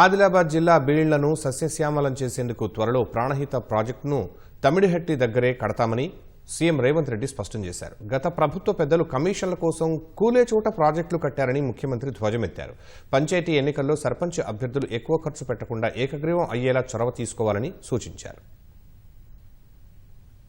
ఆదిలాబాద్ జిల్లా బీళ్ళను సస్యశ్యామలం చేసేందుకు త్వరలో ప్రాణహిత ప్రాజెక్టును తమిడిహట్టి దగ్గరే కడతామని సీఎం రేవంత్ రెడ్డి స్పష్టం చేశారు. గత ప్రభుత్వ పెద్దలు కమిషన్ల కోసం కూలే చోట ప్రాజెక్టులు కట్టారని ముఖ్యమంత్రి ధ్వజమెత్తారు. పంచాయతీ ఎన్నికల్లో సర్పంచ్ అభ్యర్థులు ఎక్కువ ఖర్చు పెట్టకుండా ఏకగ్రీవం అయ్యేలా చొరవ తీసుకోవాలని సూచించారు.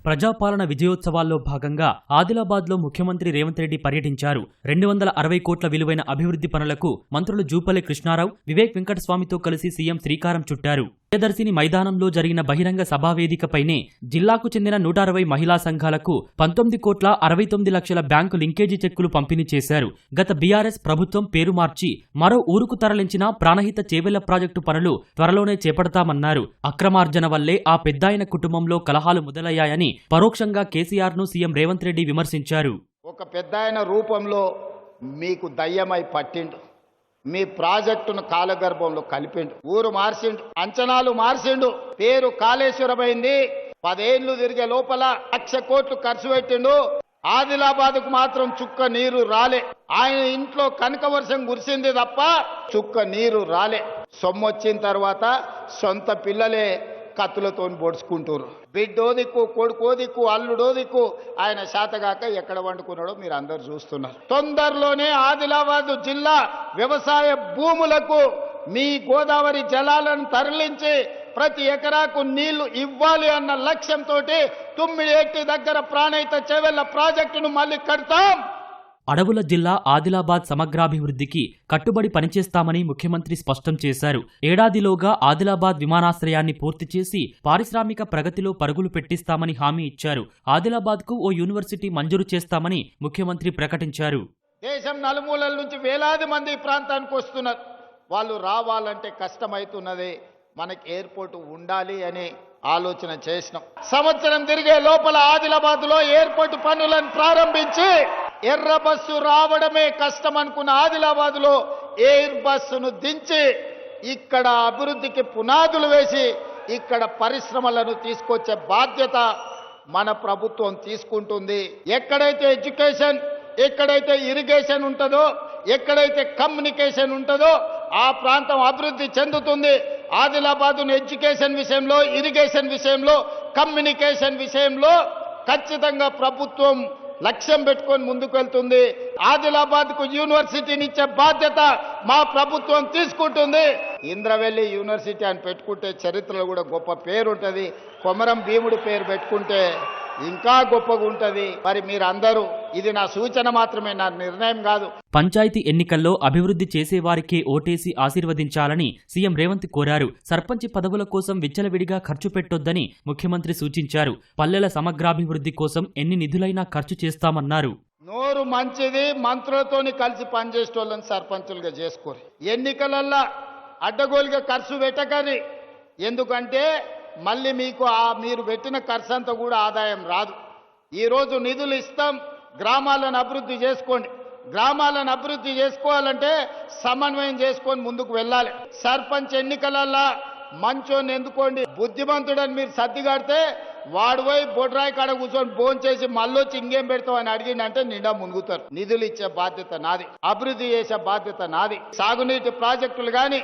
ప్రజాపాలన విజయోత్సవాల్లో భాగంగా ఆదిలాబాద్లో ముఖ్యమంత్రి రేవంత్ రెడ్డి పర్యటించారు. రెండు వందల అరవై కోట్ల విలువైన అభివృద్ధి పనులకు మంత్రులు జూపల్లి కృష్ణారావు వివేక్ వెంకటస్వామితో కలిసి సీఎం శ్రీకారం చుట్టారు. ప్రియదర్శిని మైదానంలో జరిగిన బహిరంగ సభా వేదికపైనే జిల్లాకు చెందిన నూట అరవై మహిళా సంఘాలకు పంతొమ్మిది కోట్ల అరవై తొమ్మిది లక్షల బ్యాంకు లింకేజీ చెక్కులు పంపిణీ చేశారు. గత బీఆర్ఎస్ ప్రభుత్వం పేరు మార్చి మరో ఊరుకు తరలించిన ప్రాణహిత చేవెళ్ళ ప్రాజెక్టు పనులు త్వరలోనే చేపడతామన్నారు. అక్రమార్జన వల్లే ఆ పెద్దాయన కుటుంబంలో కలహాలు మొదలయ్యాయని పరోక్షంగా కేసీఆర్ను సీఎం రేవంత్ రెడ్డి విమర్శించారు. ఒక పెద్దాయన రూపంలో మీకు దయ్యమై పట్టిండు మీ ప్రాజెక్టును కాలగర్భంలో కలిపిండు. ఊరు మార్చిండు అంచనాలు మార్చిండు పేరు కాళేశ్వరమైంది. పదేళ్ళు తిరిగే లోపల లక్ష కోట్లు ఖర్చు పెట్టిండు. ఆదిలాబాద్కు మాత్రం చుక్క నీరు రాలే. ఆయన ఇంట్లో కనక వర్షం కురిసింది తప్ప చుక్క నీరు రాలే. సొమ్మొచ్చిన తర్వాత సొంత పిల్లలే కత్తులతో పొడుచుకుంటారు బిడ్డో దిక్కు కొడుకో దిక్కు అల్లుడో దిక్కు ఆయన శాతగాక ఎక్కడ వండుకున్నాడో మీరు అందరు చూస్తున్నారు. తొందరలోనే ఆదిలాబాద్ జిల్లా వ్యవసాయ భూములకు మీ గోదావరి జలాలను తరలించి ప్రతి ఎకరాకు నీళ్ళు ఇవ్వాలి అన్న లక్ష్యంతో తుమ్మిడి దగ్గర ప్రాణయిత చెవెళ్ళ ప్రాజెక్టును మళ్ళీ కడతాం. అడవుల జిల్లా ఆదిలాబాద్ సమగ్రాభివృద్ధికి కట్టుబడి పనిచేస్తామని ముఖ్యమంత్రి స్పష్టం చేశారు. ఏడాదిలోగా ఆదిలాబాద్ విమానాశ్రయాన్ని పూర్తి చేసి పారిశ్రామిక ప్రగతిలో పరుగులు పెట్టిస్తామని హామీ ఇచ్చారు. ఆదిలాబాద్కు ఓ యూనివర్సిటీ మంజూరు చేస్తామని ముఖ్యమంత్రి ప్రకటించారు. దేశం నలుమూలల నుంచి వేలాది మంది ఈ ప్రాంతానికి వస్తున్నారు. వాళ్ళు రావాలంటే కష్టమవుతున్నది మనకి ఎయిర్పోర్ట్ ఉండాలి అని ఆలోచన చేసినాం. సంవత్సరం తిరిగే లోపల ఆదిలాబాద్లో ఎయిర్పోర్ట్ పనులను ప్రారంభించి ఎర్ర బస్సు రావడమే కష్టం అనుకున్న ఆదిలాబాద్లో ఎయిర్ బస్సును దించి ఇక్కడ అభివృద్ధికి పునాదులు వేసి ఇక్కడ పరిశ్రమలను తీసుకొచ్చే బాధ్యత మన ప్రభుత్వం తీసుకుంటుంది. ఎక్కడైతే ఎడ్యుకేషన్ ఎక్కడైతే ఇరిగేషన్ ఉంటుందో ఎక్కడైతే కమ్యూనికేషన్ ఉంటుందో ఆ ప్రాంతం అభివృద్ధి చెందుతుంది. ఆదిలాబాద్ను ఎడ్యుకేషన్ విషయంలో ఇరిగేషన్ విషయంలో కమ్యూనికేషన్ విషయంలో ఖచ్చితంగా ప్రభుత్వం లక్ష్యం పెట్టుకొని ముందుకు వెళ్తుంది ఆదిలాబాద్కు యూనివర్సిటీని ఇచ్చే బాధ్యత మా ప్రభుత్వం తీసుకుంటుంది. ఇంద్రవెల్లి యూనివర్సిటీ అని పెట్టుకుంటే చరిత్రలో కూడా గొప్ప పేరు ఉంటుంది కొమరం భీముడి పేరు పెట్టుకుంటే ఇంకా గొప్పగా ఉంటుంది. మరి మీరందరూ ఇది నా సూచన మాత్రమే నా నిర్ణయం కాదు. పంచాయతీ ఎన్నికల్లో అభివృద్ధి చేసేవారికే ఓటేసి ఆశీర్వదించాలని సీఎం రేవంత్ కోరారు. సర్పంచ్ పదవుల కోసం విచ్చలవిడిగా ఖర్చు పెట్టొద్దని ముఖ్యమంత్రి సూచించారు. పల్లెల సమగ్రాభివృద్ధి కోసం ఎన్ని నిధులైనా ఖర్చు చేస్తామన్నారు. నోరు మంచిది మంత్రులతోని కలిసి పనిచేసేటోళ్ళని సర్పంచులుగా చేసుకోరు. ఎన్నికలల్లా అడ్డగోలుగా ఖర్చు పెట్టకని. ఎందుకంటే మళ్ళీ మీకు ఆ మీరు పెట్టిన ఖర్చు అంతా కూడా ఆదాయం రాదు. ఈరోజు నిధులు ఇస్తాం గ్రామాలను అభివృద్ధి చేసుకోండి. గ్రామాలను అభివృద్ధి చేసుకోవాలంటే సమన్వయం చేసుకొని ముందుకు వెళ్ళాలి. సర్పంచ్ ఎన్నికలల్లా మంచోని ఎందుకోండి? బుద్ధిమంతుడని మీరు సర్దిగాడితే వాడు పోయి బొడ్రాయి కాడ కూర్చొని ఫోన్ చేసి మళ్ళొచ్చి ఇంకేం పెడతావు అని అడిగిందంటే నిండా మునుగుతారు. నిధులు ఇచ్చే బాధ్యత నాది అభివృద్ధి చేసే బాధ్యత నాది. సాగునీటి ప్రాజెక్టులు కానీ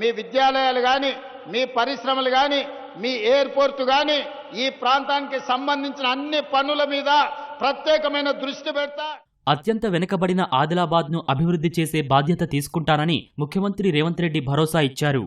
మీ విద్యాలయాలు కానీ మీ పరిశ్రమలు కానీ మీ ఎయిర్పోర్ట్ కానీ ఈ ప్రాంతానికి సంబంధించిన అన్ని పనుల మీద ప్రత్యేకమైన దృష్టి పెడతా. అత్యంత వెనుకబడిన ఆదిలాబాద్ను అభివృద్ధి చేసే బాధ్యత తీసుకుంటానని ముఖ్యమంత్రి రేవంత్ రెడ్డి భరోసా ఇచ్చారు.